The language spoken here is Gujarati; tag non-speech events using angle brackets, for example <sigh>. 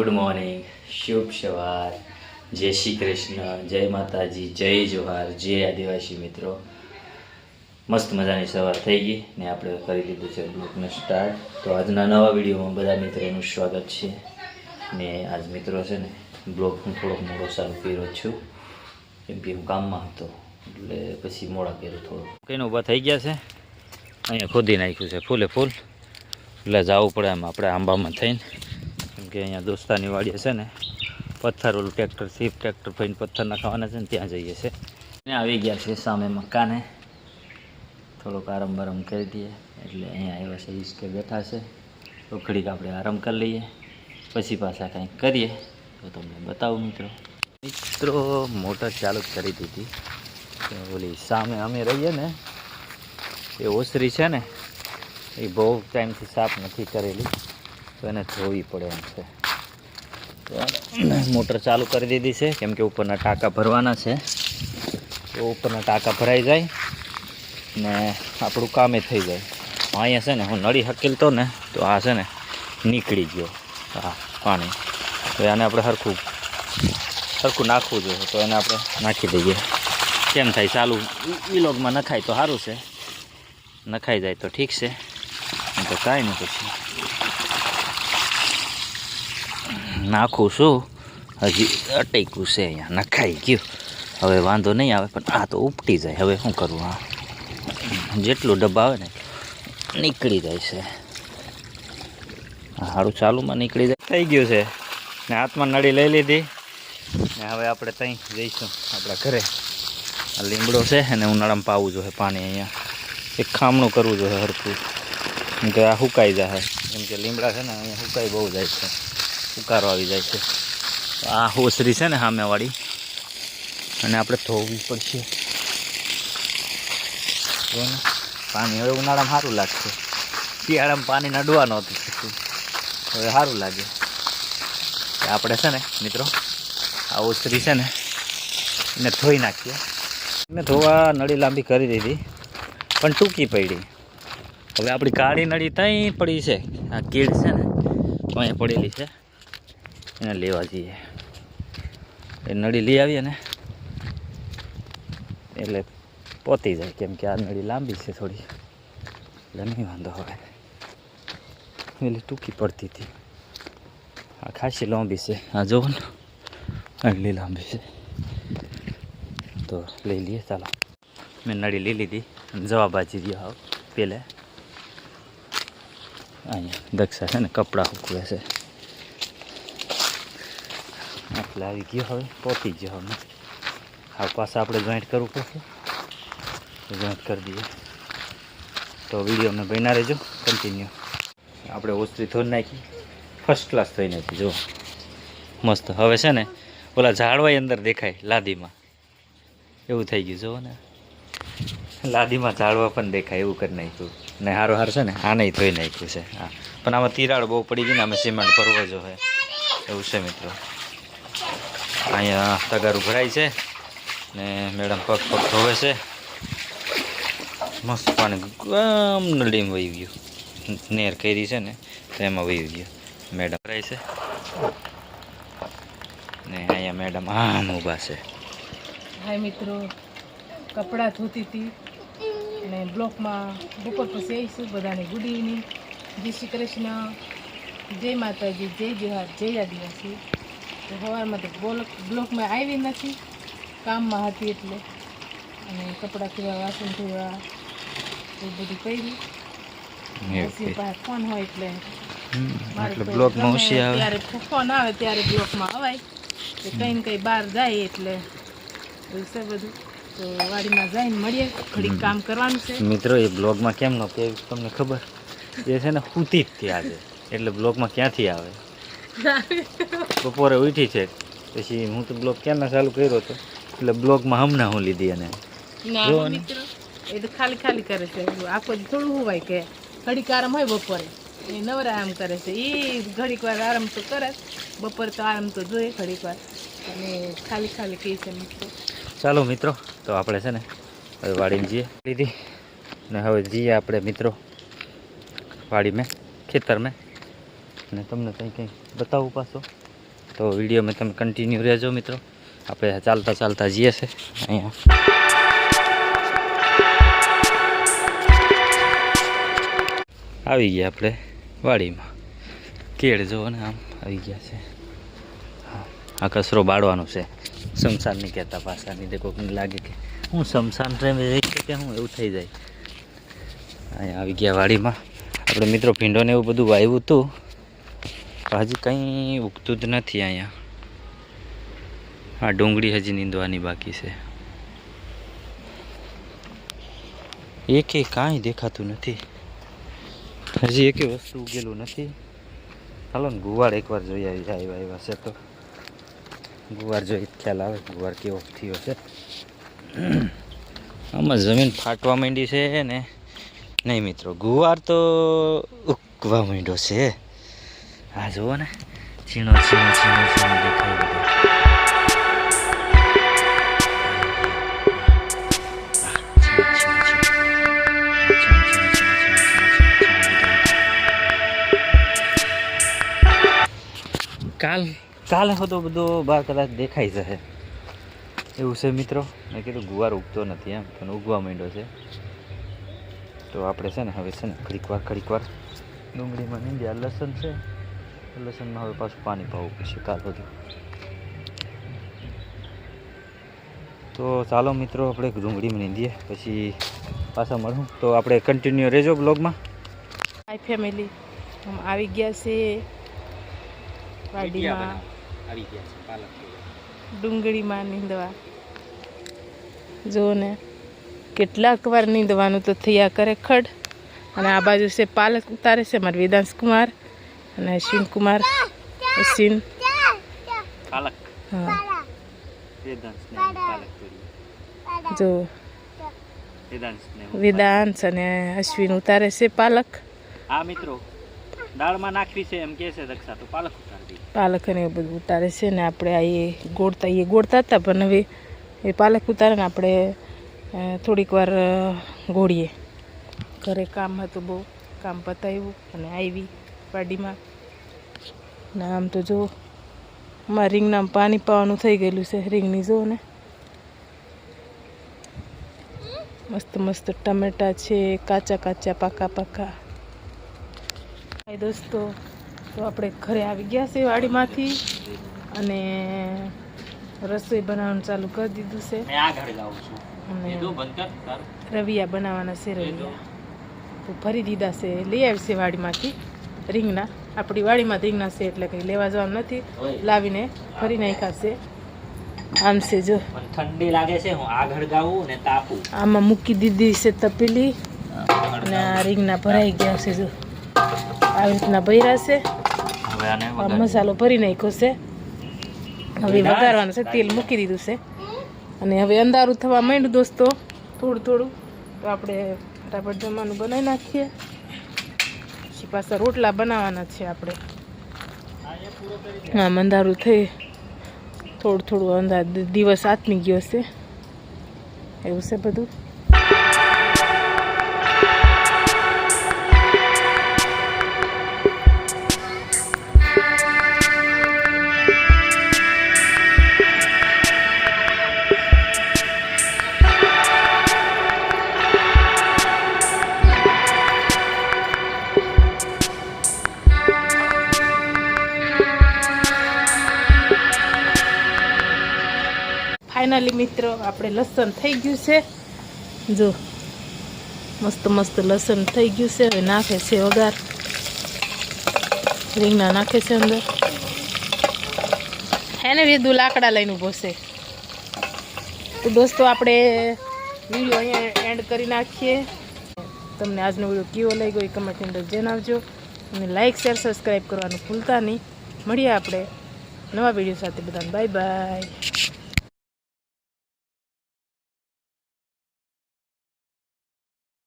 ગુડ મોર્નિંગ, શુભ સવાર. જય શ્રી કૃષ્ણ, જય માતાજી, જય જોહાર, જય આદિવાસી મિત્રો. મસ્ત મજાની સવાર થઈ ગઈ ને આપણે કરી લીધું છે બ્લોગને સ્ટાર્ટ. તો આજના નવા વિડીયોમાં બધા મિત્રોનું સ્વાગત છે. ને આજ મિત્રો છે ને બ્લોગ હું થોડોક મોડો ચાલુ કર્યો છું. કેમ કે હું કામમાં હતો, એટલે પછી મોડા કર્યો થોડો. કઈને ઊભા થઈ ગયા છે. અહીંયા ખોદી નાખ્યું છે ફૂલે ફૂલ. એટલે જવું પડે એમ આપણે આંબામાં થઈને. કેમ કે અહીંયા દોસ્તાની વાડીએ છે ને, પથ્થર ઓલું ટ્રેક્ટર સીફ ટ્રેક્ટર ફઈને પથ્થર નાખવાના છે ને ત્યાં જઈએ છે ને આવી ગયા છે સામે મકાને. થોડોક આરામ બરામ કરી દઈએ, એટલે અહીંયા આવ્યા છે ઈસકે બેઠા છે. તો આપણે આરામ કરી લઈએ, પછી પાછા કંઈક કરીએ, તો તમને બતાવું મિત્રો. મિત્રો, મોટર ચાલુ કરી દીધી. ઓલી સામે અમે રહીએ ને, એ ઓસરી છે ને, એ બહુ ટાઈમથી સાફ નથી કરેલી. તો એને ધોવી પડે એમ છે. તો મોટર ચાલુ કરી દીધી છે, કેમ કે ઉપરના ટાંકા ભરવાના છે. તો ઉપરના ટાંકા ભરાઈ જાય ને આપણું કામે થઈ જાય. અહીંયા છે ને, હું નળી હકેલતો ને, તો આ છે ને નીકળી ગયો. હા, પાણી. તો આને આપણે સરખું સરખું નાખવું જોઈએ. તો એને આપણે નાખી દઈએ. કેમ થાય ચાલુ ઈલોગમાં લોગમાં નખાય તો સારું છે. નખાઈ જાય તો ઠીક છે. તો કાંઈ નહીં પછી. નાખું છું. હજી અટક્યું છે અહીંયા. નખાઈ ગયું. હવે વાંધો નહીં આવે, પણ આ તો ઉપટી જાય. હવે શું કરવું આ? જેટલું ડબ્બા આવે ને નીકળી જાય છે. સારું ચાલુમાં નીકળી જાય. થઈ ગયું છે. ને હાથમાં નળી લઈ લીધી. ને હવે આપણે ત્યાં જઈશું આપણા ઘરે. આ લીમડો છે અને ઉનાળામાં પાવું જોઈએ પાણી અહીંયા. એક ખામણું કરવું જોઈએ હરખું. કેમ કે આ સુકાઈ જાય કેમ કે લીમડા છે ને અહીંયા સુકાઈ બહુ જાય છે. ઉકારો આવી જાય છે. આ હોસરી છે ને સામેવાળી. અને આપણે ધોવી પડશે. પાણી હવે ઉનાળામાં સારું લાગશે. શિયાળામાં પાણી નડવા નહોતું થતું હવે સારું લાગે. આપણે છે ને, મિત્રો, આ ઓસરી છે ને, એને ધોઈ નાખીએ. મેં ધોવા નળી લાંબી કરી દીધી, પણ ટૂંકી પડી. હવે આપણી કાળી નળી ત્યાં પડી છે. આ કીડ છે ને ત્યાં પડેલી છે. એને લેવા જઈએ. એ નળી લઈ આવીએ ને, એટલે પોતી જાય કેમ કે આ નળી લાંબી છે થોડી. એટલે નહીં વાંધો હવે એટલે ટૂંકી પડતી હતી. આ ખાસી લાંબી છે. આ જોવો ને, આટલી લાંબી છે. તો લઈ લઈએ, ચાલો. મેં નળી લઈ લીધી. અને જવાબ બાજી આવ પેલે. અહીંયા દક્ષા છે ને, કપડાં સૂકવે છે. એટલે આવી ગયો હવે, પહોંચી ગયો હવે. આ પાછા આપણે જોઈન્ટ કરવું પડશે. જોઈન્ટ કરી દઈએ. તો વીડિયો અમને બન્યા રહેજો કન્ટિન્યુ આપણે ઓછરી થોડી નાખી. ફર્સ્ટ ક્લાસ થઈ નથી જો મસ્ત. હવે છે ને, ઓલા ઝાડવાય અંદર દેખાય, લાદીમાં. એવું થઈ ગયું, જુઓ ને. લાદીમાં ઝાડવા પણ દેખાય, એવું કરી નાખ્યું. ને હારો હાર છે ને આને ધોઈ નાખ્યું છે. હા. પણ આમાં તિરાડ બહુ પડી ગઈ ને અમે સિમેન્ટ ભરવો જો હે. એવું છે મિત્રો. અહીંયા તગારું ભરાય છે ને મેડમ પગ પગ ધોવે છે. મસ્ત પાણી, ગામ નળીમાં વહી ગયું. નેર કરી છે ને, તો એમાં વહી ગયું. મેડમ ભરાય છે. ને અહીંયા મેડમ આમ ઊભા છે. હાય મિત્રો, કપડાં ધોતી હતી અને બ્લોકમાં બપોર પછી આવીશું બધાને ગુડ ઇવનિંગ જય શ્રી કૃષ્ણ. જય માતાજી, જય જોહાર જય આદિવાસી. તો સવારમાં તો બ્લોક બ્લોકમાં આવી નથી. કામમાં હતી એટલે. અને કપડાં ધોવા વાસણ ધોવા એ બધું કર્યું. ફોન હોય એટલે એટલે તો ગમે ઓછી આવે. ત્યારે ફોન આવે ત્યારે બ્લોકમાં અવાય. કે કંઈ ને કંઈ બહાર જાય એટલે છે બધું. તો વાડીમાં જઈને મળીએ. ઘડીક કામ કરવાનું છે. મિત્રો એ બ્લોગમાં કેમ ન કે તમને ખબર? એ છે ને હુતી જ થી આજે એટલે બ્લોગમાં ક્યાંથી આવે? <laughs> બપોરે ઉઠી છે. પછી હું તો બ્લોગ ક્યાંના ચાલુ કર્યો હતો? એટલે બ્લોગમાં હમણાં હું લીધી અને એ તો ખાલી ખાલી કરે છે. આખો થોડું હોવાય કે ઘડીક આરામ હોય બપોરે. એ નવરા આરામ કરે છે. એ ઘડીક વાર આરામ તો કરે બપોર બપોરે તો આરામ તો જોઈએ ઘડીક વાર. અને ખાલી ખાલી કહે છે મિત્રો. ચાલો મિત્રો તો આપણે છે ને હવે વાડીને જઈએ. લીધી. ને હવે જઈએ આપણે મિત્રો વાડી મેં ખેતર મેં અને તમને કંઈ કંઈ બતાવું પાછો. તો વિડીયોમાં તમે કન્ટિન્યુ રહેજો મિત્રો. આપણે ચાલતા ચાલતા જઈએ છે અહીંયા. આવી ગયા આપણે વાડીમાં. કેળ જો ને આમ આવી ગયા છે. આ કચરો બાળવાનો છે. શમશાનની કહેતા પાછાની તે કોઈકને લાગે કે હું શમશાન પ્રેમ રહી કે હું? એવું થઈ જાય. અહીંયા આવી ગયા વાડીમાં. આપણે મિત્રો ભીંડોને એવું બધું વાવ્યું હતું. હજી કંઈ ઉગતું જ નથી અહીંયા. હા ડુંગળી હજી નીંદવાની બાકી છે. એકે કાંઈ દેખાતું નથી. હજી એકે વસ્તુ ઉગેલું નથી. ચાલો ને ગુવાર એકવાર જોઈ આવી આવ્યા આવ્યા છે તો. ગુવાર જોઈ ખ્યાલ આવે ગુવાર કેવો થયો છે. આમાં જમીન ફાટવા માંડી છે ને. નહીં મિત્રો, ગુવાર તો ઉગવા માંડ્યો છે. આ જુઓ ને ઝીણો ઝીણો ઝીણો ઝીણો દેખાય બધો. કાલ, કાલે હતો બધો બાર કદાચ દેખાઈ જશે એવું છે મિત્રો? મેં કીધું ગુવાર ઉગતો નથી એમ, પણ ઉગવા માંડ્યો છે. તો આપણે છે ને, હવે છે ને, ઘડીક વાર ઘડીક વાર ડુંગળીમાં નીંદ્યા લસણ છે. લસણમાં હવે પાછું પાણી પાવું પછી કાલ બધું તો ચાલો મિત્રો આપણે ડુંગળીમાં નીંદીએ પછી પાછા મળું. તો આપણે કન્ટિન્યુ રહેજો બ્લોગમાં હાય ફેમિલી આમ આવી ગયા છે વાડીમાં. આવી ગયા છે પાલક ડુંગળીમાં નીંદવા. જો ને કેટલાક વાર નીંદવાનું તો થયા કરે ખડ. અને આ બાજુ છે પાલક ઉતારે છે મારા વેદાંશ કુમાર. અને અશ્વિન કુમાર અશ્વિન પાલક. હા. જો. વેદાંશ અને અશ્વિન ઉતારે છે પાલક. આ મિત્રો. દાળમાં નાખવી છે એમ કહે છે તો પાલક પાલક અને એવું બધું ઉતારે છે ને આપણે આ એ ગોળતા એ ગોળતા હતા પણ હવે એ પાલક ઉતારે ને આપણે થોડીક વાર ગોળીએ. ઘરે કામ હતું બહુ કામ પતાવ્યું અને આવી વાડીમાં. ને આમ તો જો અમારા રીંગણામાં પાણી પાવાનું થઈ ગયેલું છે રીંગની જો ને. મસ્ત મસ્ત ટમેટા છે કાચા કાચા પાકા પાકા. હાય દોસ્તો તો આપણે ઘરે આવી ગયા છે વાડીમાંથી અને રસોઈ બનાવવાનું ચાલુ કરી દીધું છે. અને રવિયા બનાવવાના છે રવિયા. તો ફરી દીધા છે લઈ આવી છે વાડીમાંથી રીંગણા આપણી વાડીમાં રીંગણા છે એટલે કંઈ લેવા જવાનું નથી. લાવીને ફરી નાખાશે આમ છે જો. ઠંડી લાગે છે હું આગળ ગાવું ને તાપું. આમાં મૂકી દીધી છે તપેલી. અને આ રીંગણા ભરાઈ ગયા છે જો. આવી રીતના ભર્યા છે. મસાલો ભરી નાખ્યો છે. હવે વઘારવાનું છે તેલ મૂકી દીધું છે. અને હવે અંધારું થવા માંડ્યું દોસ્તો. થોડું થોડું. તો આપણે ફટાફટ જમવાનું બનાવી નાખીએ. પાછા રોટલા બનાવવાના છે આપણે. આમ અંધારું થઈ. થોડું થોડું અંધાર દિવસ આત્મી ગયો છે. એવું છે બધું? ફાઇનલી મિત્રો, આપણે લસણ થઈ ગયું છે. જો, મસ્ત મસ્ત લસણ થઈ ગયું છે. હવે નાખે છે વઘાર. રીંગણા નાખે છે અંદર. એને વેદું લાકડા લઈને ઊભો છે. તો દોસ્તો, આપણે વીડિયો અહીંયા એન્ડ કરી નાખીએ. તમને આજનો વીડિયો કેવો ગયો એ કમેન્ટની અંદર જણાવજો. અને લાઇક શેર સબસ્ક્રાઈબ કરવાનું ભૂલતા નહીં. મળીએ આપણે નવા વીડિયો સાથે બધાને. Bye bye